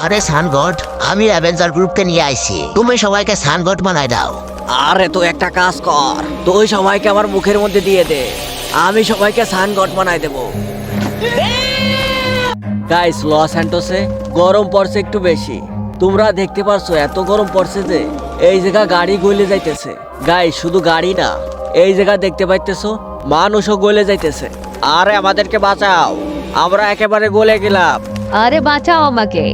আরে সানগড আমি অ্যাভেঞ্জার গ্রুপকে নিয়ে আইছি। তুমি সবাইকে সানগড বানাই দাও। আরে তো একটা কাজ কর তুই সবাইকে আমার মুখের মধ্যে দিয়ে দে। আমি সবাইকে সানগট বানাই দেব। গাইস লস অ্যান্টোসে গরম পড়ছে একটু বেশি। তোমরা দেখতে পারছ এত গরম পড়ছে যে এই জায়গা গাড়ি গলে যাইতেছে। গাই শুধু গাড়ি না এই জায়গা দেখতে পাইতেছো মানুষও গলে যাইতেছে। আরে আমাদেরকে বাঁচাও আমরা একেবারে গলে গেলাম। আরে বাঁচাও আমাকে।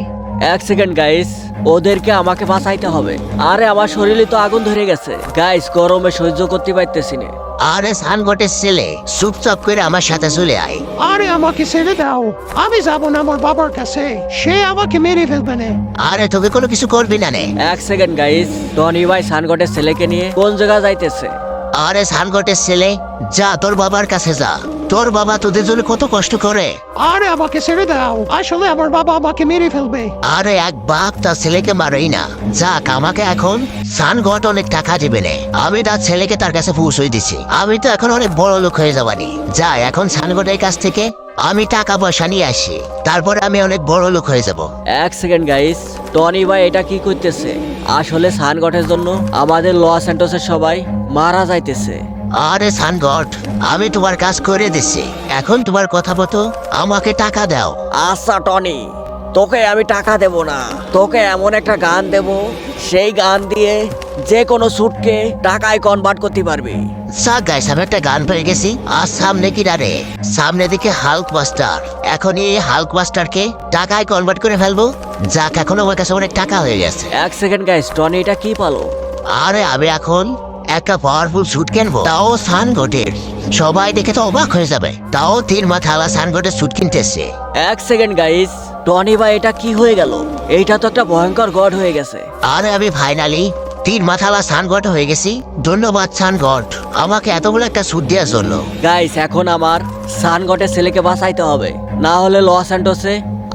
এক সেকেন্ড গাইস ওদেরকে আমাকে বাঁচাইতে হবে। আরে আমার শরীরে তো আগুন ধরে গেছে। গাইস গরমে সহ্য করতে পারতেছি না। আরে সানগটের ছেলে চুপচাপ করে আমার সাথে চলে আয়। আরে আমাকে ছেড়ে দাও। আমি যাব না আমার বাবার কাছে। সে আমাকে মেরে ফেলবে না। আরে তোকে কোনো কিছু করবি না নে। এক সেকেন্ড গাইস টনি ভাই সানগটের ছেলেকে নিয়ে কোন জায়গা যাইতেছে? আরে সানগটের ছেলে যা তোর বাবার কাছে যা। তোর বাবা তোদের জন্য কত কষ্ট করে। আরে আমাকে ছেড়ে দাও। আসলে আমার বাবা আমাকে মেরে ফেলবে। আরে এক বাপ তার ছেলেকে মারেই না। যাক আমাকে এখন সানগট অনেক টাকা দিবে নে। আমি তার ছেলেকে তার কাছে পৌঁছই দিছি। আমি তো এখন অনেক বড় লোক হয়ে যাবানি। যা এখন সানগটের কাছ থেকে আমি টাকা পয়সা নিয়ে আসি। তারপরে আমি অনেক বড় লোক হয়ে যাব। এক সেকেন্ড গাইস টনি ভাই এটা কি করতেছে? আসলে সানগটের জন্য আমাদের লস অ্যান্টোসের সবাই মারা যাইতেছে। আরে সানগট আমি তোমার কাজ করে দিচ্ছি। এখন তোমার কথা মতো আমাকে টাকা দাও। আচ্ছা টনি তোকে আমি টাকা দেব না। তোকে এমন একটা গান দেব সেই গান দিয়ে যে কোনো স্যুটকে টাকায় কনভার্ট করতে পারবি। সাক গাইস আমি একটা গান পেয়ে গেছি। আর সামনে কি রে সামনে দিকে হাল্ক মাস্টার এখন এই হাল্ক মাস্টারকে টাকায় কনভার্ট করে ফেলব। যাক এখন আমার কাছে অনেক টাকা হয়ে গেছে। এক সেকেন্ড গাইস টনি এটা কি পালো? আরে আমি এখন একটা পাওয়ারফুল স্যুট কিনবো। তাও সানগোটের সবাই দেখে তো অবাক হয়ে যাবে। তাও তিন মাথালা সানগোটের স্যুট কিনতেছে। এক সেকেন্ড গাইস টনি ভাই এটা কি হয়ে গেল? এইটা তো একটা ভয়ঙ্কর গড হয়ে গেছে। আরে আমি ফাইনালি তিন মাথালা সানগট হয়ে গেছি। ধন্যবাদ সানগট আমাকে এতগুলো একটা স্যুট দেওয়ার জন্য। গাইস এখন আমার সানগটের ছেলেকে বাঁচাইতে হবে। না হলে লস অ্যান্টোসে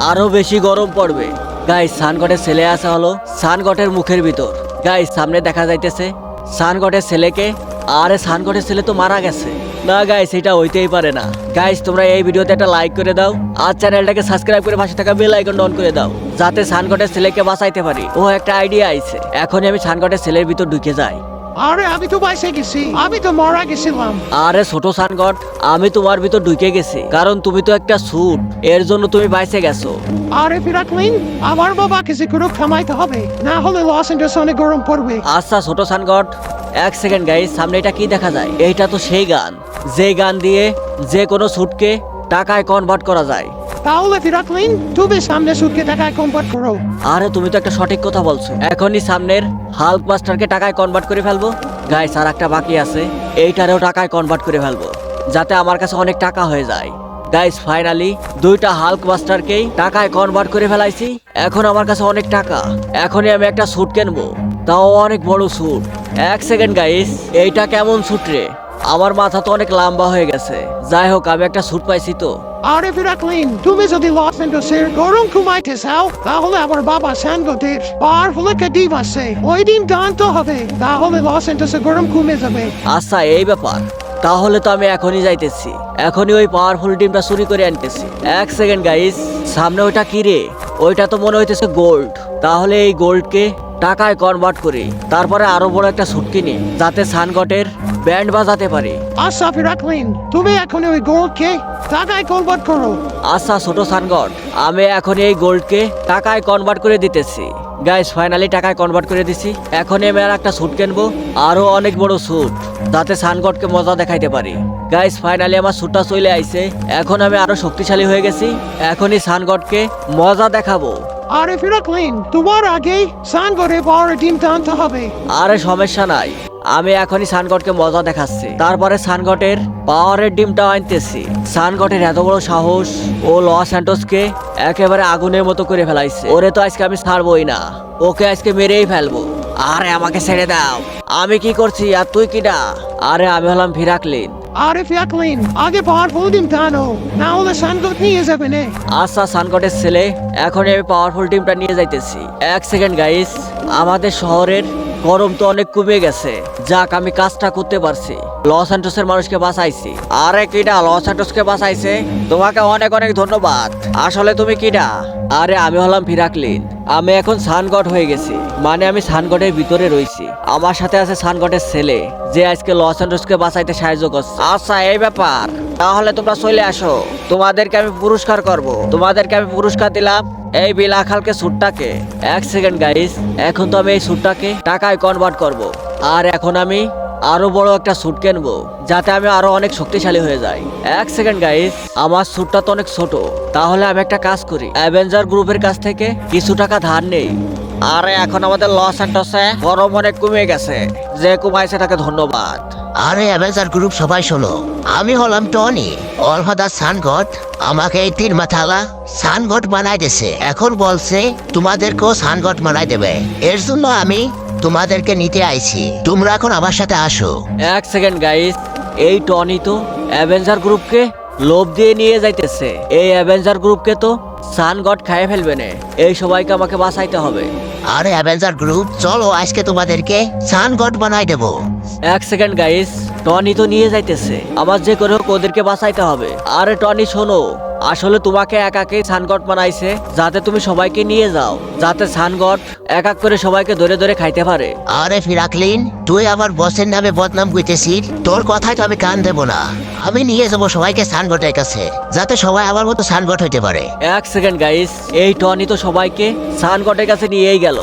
আরও বেশি গরম পড়বে। গাইস সানগটের ছেলে আসা হলো সানগটের মুখের ভিতর। গাইস সামনে দেখা যাইতেছে সানগটের ছেলেকে, আরে সানগটের ছেলে তো মারা গেছে। না গাইস এটা হইতেই পারে না। গাইস তোমরা এই ভিডিওতে একটা লাইক করে দাও, আর চ্যানেলটাকে সাবস্ক্রাইব করে পাশে থাকা বেল আইকন অন করে দাও, যাতে সানগটের ছেলেকে বাঁচাইতে পারি। ও একটা আইডিয়া আইছে। এখনই আমি সানগটের ছেলের ভিতর ঢুকে যাই। আরে আমি তো বাইসে গেছি। আমি তো মারা গেছিলাম। আরে ছোট সানগট আমি তোমার ভিতর ঢুকে গেছি। কারণ তুমি তো একটা স্যুট এর জন্য তুমি বাইসে গেছো। আরে ফিরাকলিন আমার বাবা যে করে থামাইতে হবে। না হলে লস এঞ্জেলস অনেক গরম পড়বে। আচ্ছা ছোট সানগট এক সেকেন্ড গাইস সামনে এটা কি দেখা যায়? এইটা তো সেই গান। যে গান দিয়ে যে কোনো স্যুটকে টাকায় কনভার্ট করা যায়। তাহলে ফিরাকলিন, তুমি সামনে সুটকে টাকায় কনভার্ট করো। আরে, তুমি তো একটা সঠিক কথা বলছো। এখনই সামনের হাল্ক মাস্টারকে টাকায় কনভার্ট করে ফেলব। গাইস আর একটা বাকি আছে। এইটারেও টাকায় কনভার্ট করে ফেলব, যাতে আমার কাছে অনেক টাকা হয়ে যায়। গাইস ফাইনালি দুইটা হাল্ক মাস্টারকেই টাকায় কনভার্ট করে ফেলাইছি। এখন আমার কাছে অনেক টাকা। এখনই আমি একটা স্যুট কিনবো। তাও অনেক বড় স্যুট এক সেকেন্ড গাইস এইটা কেমন স্যুট রে? আমার মাথা তো অনেক লম্বা হয়ে গেছে। যাই হোক আমি একটা স্যুট পাইছি তো। আরে ফিরাকলিন তুমি যদি লস এঞ্জেলসের গরম ঘুমাইতে চাও তাহলে আমার বাবা আছে। ওই ডিম টানতে হবে তাহলে লস এঞ্জেলসে গরম যাবে। আচ্ছা এই ব্যাপার। তাহলে তো আমি এখনই যাইতেছি। এখনই ওই পাওয়ারফুল টিমটা চুরি করে আনতেছি। এক সেকেন্ড গাইস সামনে ওইটা কি রে? ওইটা তো মনে হইতেছে গোল্ড তাহলে এই গোল্ডকে টাকায় কনভার্ট করি। তারপরে আরও বড় একটা সুট কিনি যাতে সানগটের ব্যান্ড বাজাতে পারি। আচ্ছা ফিরাকলিন তুমি এখন ওই গোল্ডকে টাকায় কনভার্ট করো। আচ্ছা ছোট সানগট আমি এখন এই গোল্ডকে টাকায় কনভার্ট করে দিতেছি। গাইস ফাইনালি টাকায় কনভার্ট করে দিছি। এখন আমি আর একটা স্যুট কিনবো আরও অনেক বড় স্যুট যাতে সানগটকে মজা দেখাইতে পারি। গাইস ফাইনালি আমার স্যুটটা চলে আইছে। এখন আমি আরও শক্তিশালী হয়ে গেছি। এখনই সানগটকে মজা দেখাবো। আরে ফিরাকলিন তোমার আগে সানগোটে পাওয়ার টিম টানতে হবে। আরে সমস্যা নাই। আমি এখনই সানগটকে মজা দেখাচ্ছি। তারপরে সানগটের পাওয়ারের ডিমটা আনতেছি। সানগটের এত বড় সাহস ও লস স্যান্টোসকে একেবারে আগুনের মতো করে ফেলাইছে। ওরে তো আজকে আমি ছাড়বই না। ওকে আজকে মেরেই ফেলব। আরে আমাকে ছেড়ে দাও। আমি কি করছি আর তুই কিডা আরে আমি হলাম ফিরাকলিন আরে ফিরাকলিন আগে পাওয়ারফুল ডিম টানো। না হলে সানগোট নিয়ে যাবে না। আচ্ছা সানকটের ছেলে এখনই আমি পাওয়ারফুল টিমটা নিয়ে যাইতেছি। এক সেকেন্ড গাইস। আমাদের শহরের গরম তো অনেক কমে গেছে। যাক, আমি কাজটা করতে পারছি। লস অ্যান্টোসের মানুষকে বাঁচাইছি। আরে কিডা, লস অ্যান্টোসকে বাঁচাইছে? তোমাকে অনেক অনেক ধন্যবাদ। আসলে তুমি কিডা? আরে, আমি হলাম ফিরাকলিন আমি এখন সানগট হয়ে গেছি। মানে আমি সানগটের ভিতরে রয়েছি। আমার সাথে আছে সানগটের ছেলে, যে আজকে লস অ্যান্ডোসকে বাঁচাইতে সাহায্য করছে। আচ্ছা এই ব্যাপার। তাহলে তোমরা চলে আসো। তোমাদেরকে আমি পুরস্কার করব। তোমাদেরকে আমি পুরস্কার দিলাম। এই বিলাখালকে স্যুটটাকে এক সেকেন্ড গাইস এখন তো আমি এই স্যুটটাকে টাকায় কনভার্ট করব। আর এখন আমি আরও বড় একটা স্যুট কিনবো, যাতে আমি আরও অনেক শক্তিশালী হয়ে যাই। এক সেকেন্ড গাইস আমার স্যুটটা তো অনেক ছোট। তাহলে আমি একটা কাজ করি। অ্যাভেঞ্জার গ্রুপের কাছ থেকে কিছু টাকা ধার নেই। আরে, এখন আমাদের লস অ্যান্ডসে গরম অনেক কমে গেছে। যে কমাইছে তাকে ধন্যবাদ। আরে অ্যাভেঞ্জার গ্রুপ সবাই শোনো। আমি হলাম টনি অলফাদার সানগট। আমাকে এই তিন মাথালা সানগট বানাই দিছে এখন বলছে তোমাদেরকেও সানগট বানাই দেবে। এর জন্য আমি তোমাদেরকে নিতে আইছি। তোমরা এখন আমার সাথে আসো। এক সেকেন্ড গাইস এই টনি তো অ্যাভেঞ্জার গ্রুপকে লোভ দিয়ে নিয়ে যাইতেছে। এই অ্যাভেঞ্জার গ্রুপকে তো সান গড খাইয়ে ফেলবে না। এই সবাইকে আমাকে বাঁচাইতে হবে। আরে অ্যাভেঞ্জার গ্রুপ চলো আজকে তোমাদেরকে সানগট বানাই দেবো। এক সেকেন্ড গাইস টনি তো নিয়ে যাইতেছে। আমার যে করে হোক ওদেরকে বাঁচাইতে হবে। আরে টনি শোনো। আসলে তোমাকে একাকেই সানগট বানাইছে যাতে তুমি সবাইকে নিয়ে যাও। যাতে সানগট এক এক করে সবাইকে ধরে ধরে খাইতে পারে। আরে ফিরাকলিন তুই আমার বসের নামে বদনাম করতেছিস তোর কথাই তো আমি কান দেব না। আমি নিয়ে যাব সবাইকে সানগটের কাছে যাতে সবাই আমার মতো সানগট হইতে পারে। এক সেকেন্ড গাইস এই টনি তো সবাইকে সানগটের কাছে নিয়েই গেল।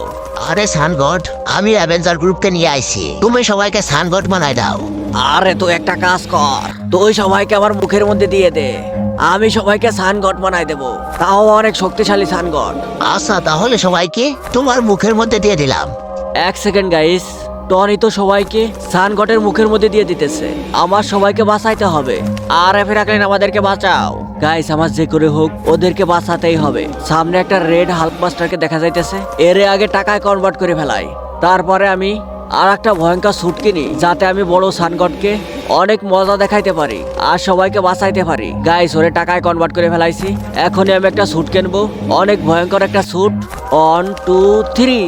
আরে সানগড আমি অ্যাভেঞ্জার গ্রুপকে নিয়ে আইছি। তুমি সবাইকে সানগড বানাই দাও। আরে তুই একটা কাজ কর। তুই সবাইকে আমার মুখের মধ্যে দিয়ে দে। আমি সবাইকে সানগট বানাই দেব। তাও অনেক শক্তিশালী সানগট। আচ্ছা তাহলে সবাইকে তোমার মুখের মধ্যে দিয়ে দিলাম। এক সেকেন্ড গাইস টনি তো সবাইকে সানগটের মুখের মধ্যে দিয়ে দিতেছে। আমার সবাইকে বাঁচাইতে হবে। আর এফে রাখলেন আমাদেরকে বাঁচাও। গাইস আমার যে করে হোক, ওদেরকে বাঁচাতেই হবে। সামনে একটা রেড হাল্ক মাস্টারকে দেখা যাইতেছে। এরে আগে টাকায় কনভার্ট করে ফেলাই। তারপরে আমি আর একটা ভয়ঙ্কর স্যুট কিনি, যাতে আমি বড় সানগটকে অনেক মজা দেখাইতে পারি আর সবাইকে বাঁচাইতে পারি। গাইস ওরে টাকায় কনভার্ট করে ফেলাইছি। এখনই আমি একটা স্যুট কিনবো। অনেক ভয়ঙ্কর একটা suit one two three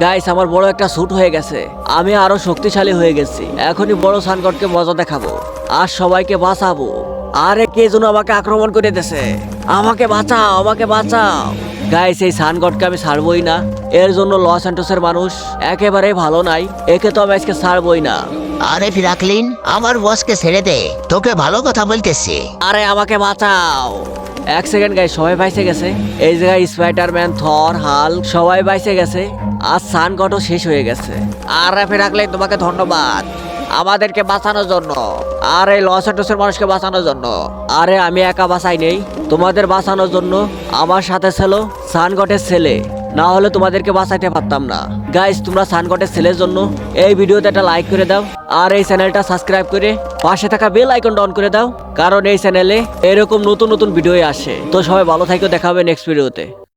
guys আমার বড় একটা স্যুট হয়ে গেছে। আমি আরও শক্তিশালী হয়ে গেছি। এখনই বড় সানগটকে মজা দেখাবো। আর সবাইকে বাঁচাবো। আরে কে যেন আমাকে আক্রমণ করে দিতেছে আমাকে বাঁচাও আমাকে বাঁচাও। গাইস এই সানগটকে আমি ছাড়বই না। এর জন্য লস অ্যান্টোসের মানুষ একেবারে ভালো নাই। একে তো আমি আজকে ছাড়বই না। আরে ফিরাকলিন আমার বসকে ছেড়ে দে। তোকে ভালো কথা বলতেছি। আরে আমাকে বাঁচাও। এক সেকেন্ড গাই সবাই বাইসে গেছে। এই জায়গায় স্পাইডারম্যান থর হাল সবাই বাইসে গেছে। আর সানগটও শেষ হয়ে গেছে। আর রেফে রাখলে তোমাকে ধন্যবাদ। আমাদেরকে বাঁচানোর জন্য। আর এই লস অ্যান্টোসের মানুষকে বাঁচানোর জন্য। আরে, আমি একা বাঁচাই নেই। তোমাদের বাঁচানোর জন্য আমার সাথে ছিল সানগটের ছেলে। না হলে তোমাদেরকে বাঁচাইতে পারতাম না। গাইস তোমরা সানগটের ছেলের জন্য এই ভিডিওতে একটা লাইক করে দাও। আর এই চ্যানেলটা সাবস্ক্রাইব করে পাশে থাকা বেল আইকনটা অন করে দাও, কারণ এই চ্যানেলে এরকম নতুন নতুন ভিডিও আসে। তো সবাই ভালো থাকো, দেখা হবে নেক্সট ভিডিওতে